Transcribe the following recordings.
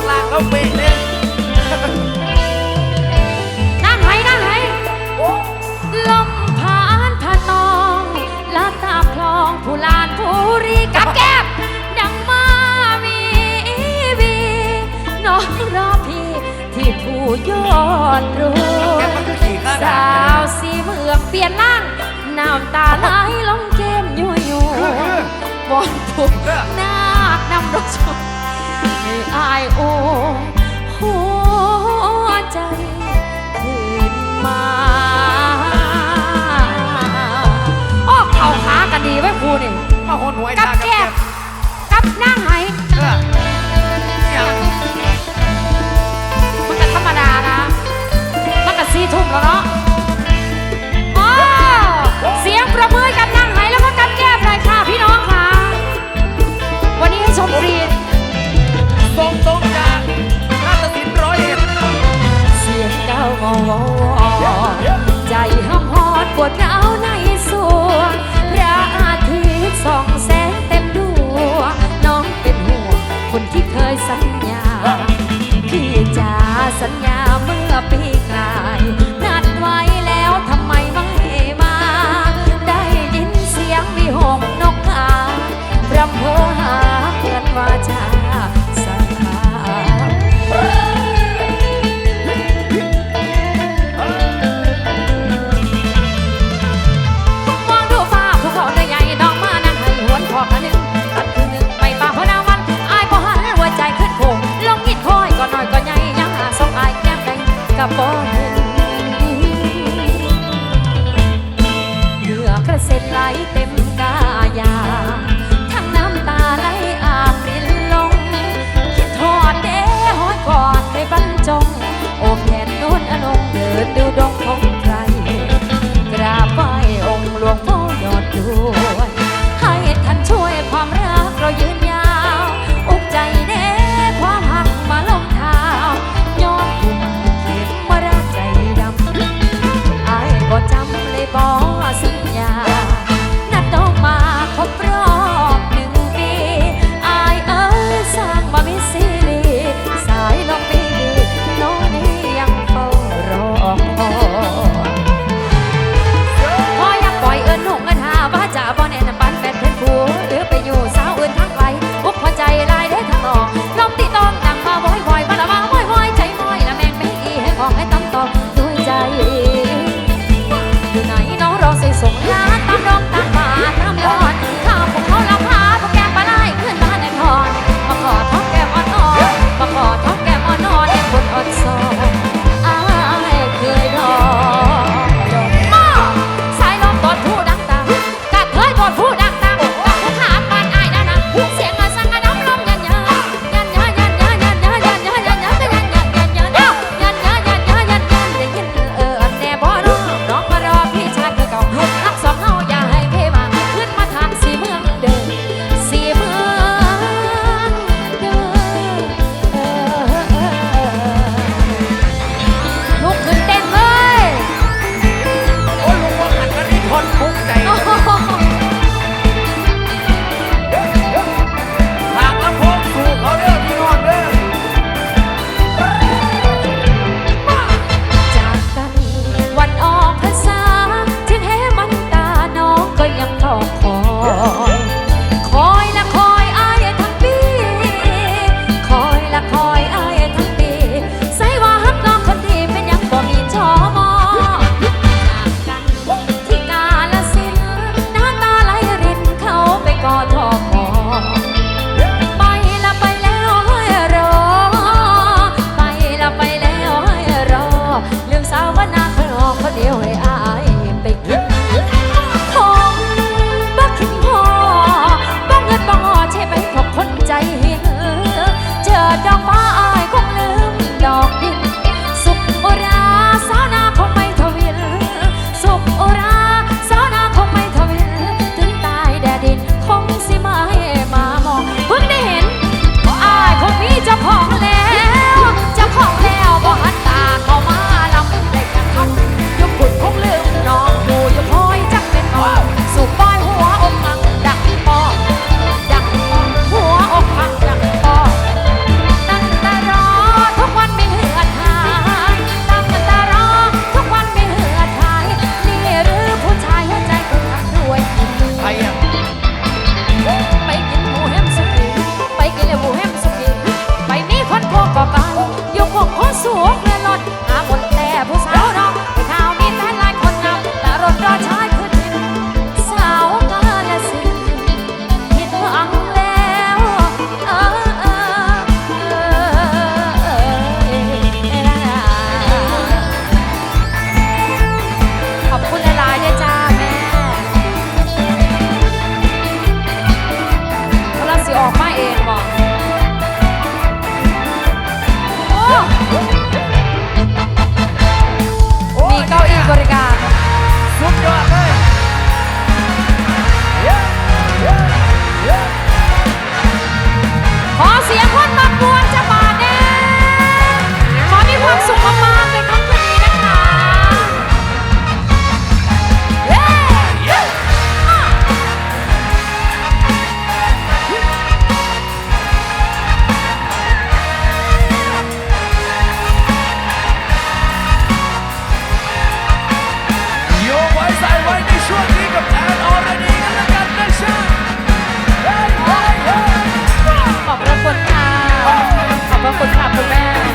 องล่างแล้วเป๊ะเลยนั่งไหนั่งไหลมผ่านผ่านนองลาดตามคลองผู้ลานผู้รีกับแก้มดังมามีวีน้องรอพี่ที่ผู้ยอดรวแกยมันก็ขี่ข้าสาวสีเมืองเปลี่ยนล่างน้ำตาไหลลงเกมอยู่อยู่บอนผูกนาคนำรถชนให้ อายโอหัวใจคืนมาอ้อเข่าขากันดีไว้ยครูนี่ มาหนหวยกับทางแก้มกับนางไห ขอบพรคุณค่ะคุณแม่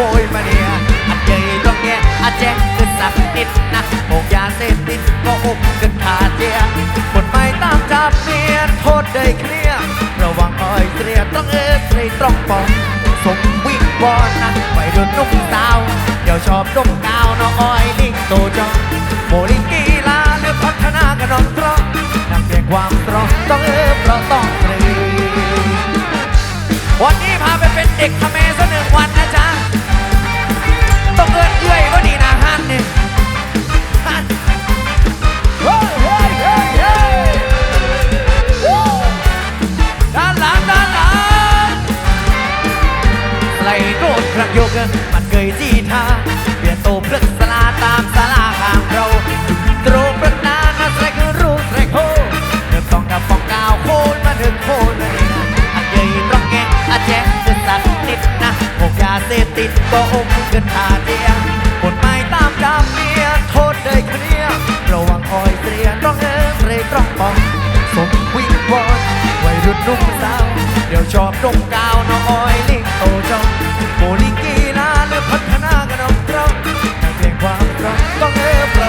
ยมาเดินโคยมาเนี่ยอันเจยต้องแงอันแจ้งคือสักนิดนะโมกยาเสพติดก็อกกันขาดเจียกฎหมายตามจับเนียโทษได้เคลียร์ระวังอ้อยเสียต้องเอ็ดให้ตรงปองสมวิ่งบอลนะไปรุ่นนุ่มสาวเดี๋ยวชอบดมกาวน้องอ้อยลิงโตจองโมลิงกีฬาเลือกพัฒนากันน้องตรองนำเพียงความตรองต้องเออเพราะต้องเรีวันนี้พาไปเป็นเด็กทะเม โยกมันเคยที่ท่าเปลี่ยนโตเพลึกสลาตามสลาข้างเราตรงประนานาแสกรู้แสกโฮเดินต้องกับฟองกาวโคนมาเดินโคนเลยอันเยยร้องแงอาแจ๊กจะสั่นนิดนะพวกยาเสพติดก็อมเกินขาเดียกฎหมายตามดำเมียโทษได้เคลียร์ระวังอ้อยเสียร้องเอิงเรกร้องปองสมวิ่งวอนวัยรุ่นนุ่มสาวเดี๋ยวชอบดมกาวนาอ้อยลิงโตจอง โมลิกีฬาเลือกพัฒนากันของเราแต่เพียงความรักต้องเอฟ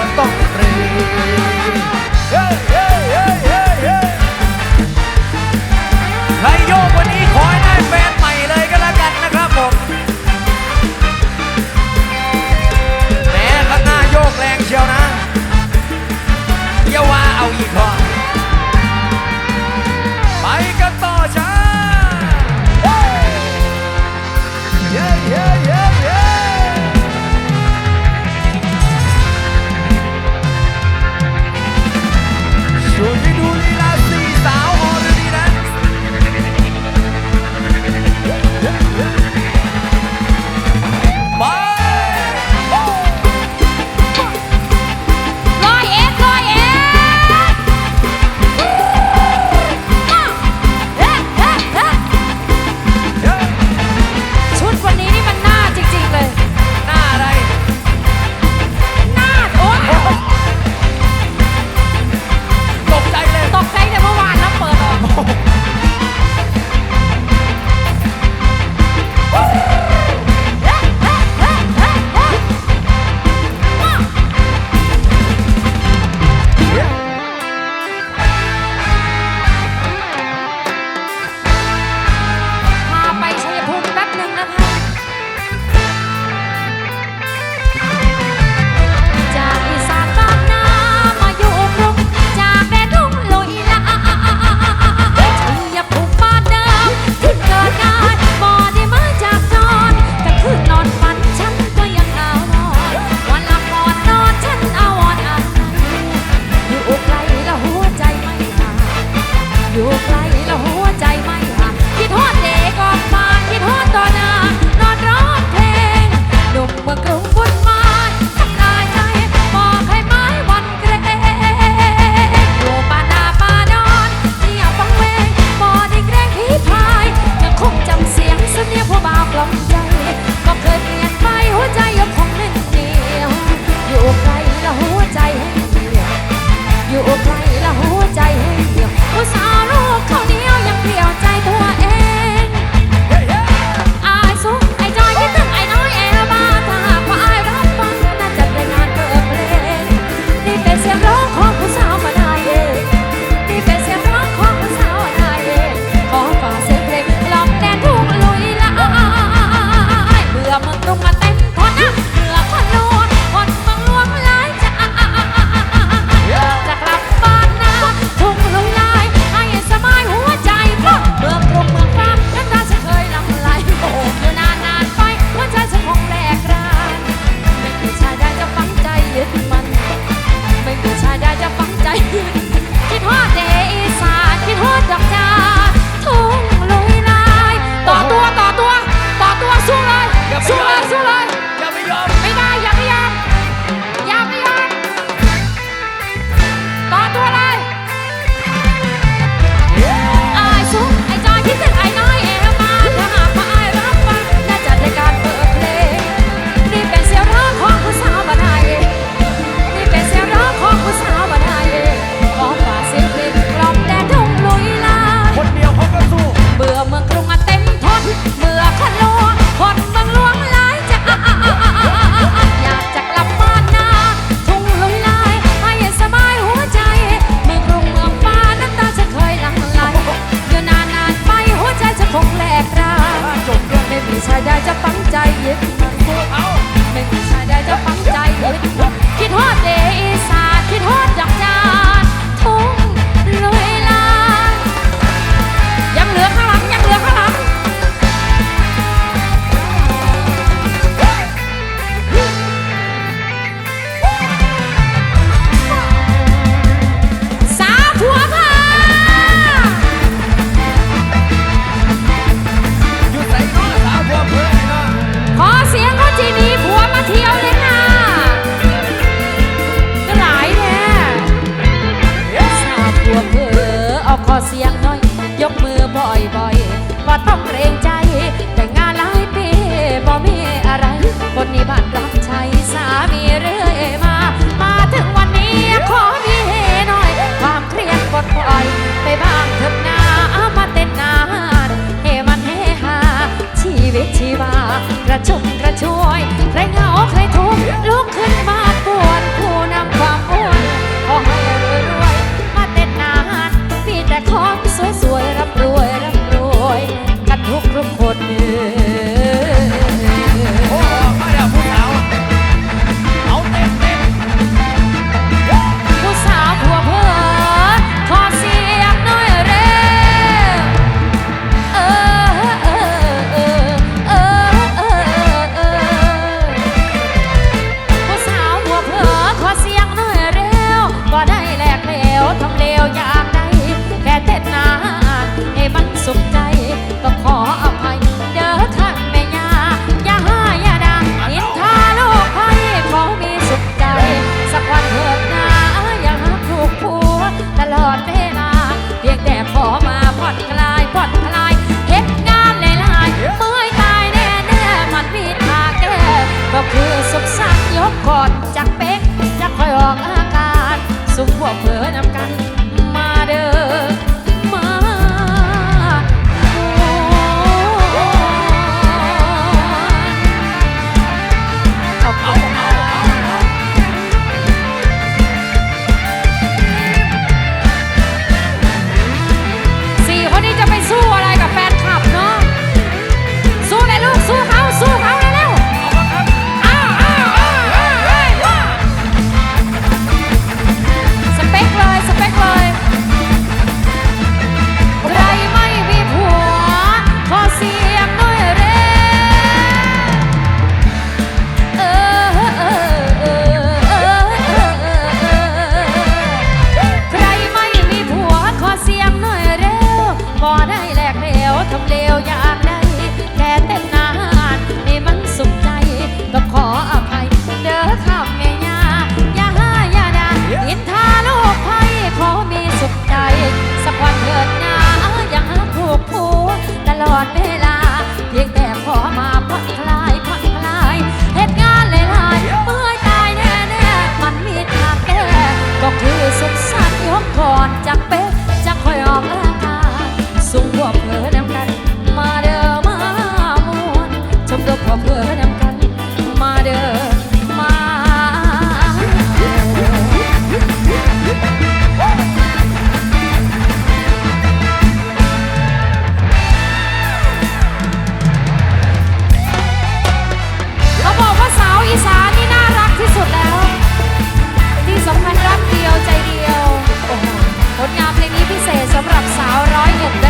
ำหรับสาวร้อยเอ็ด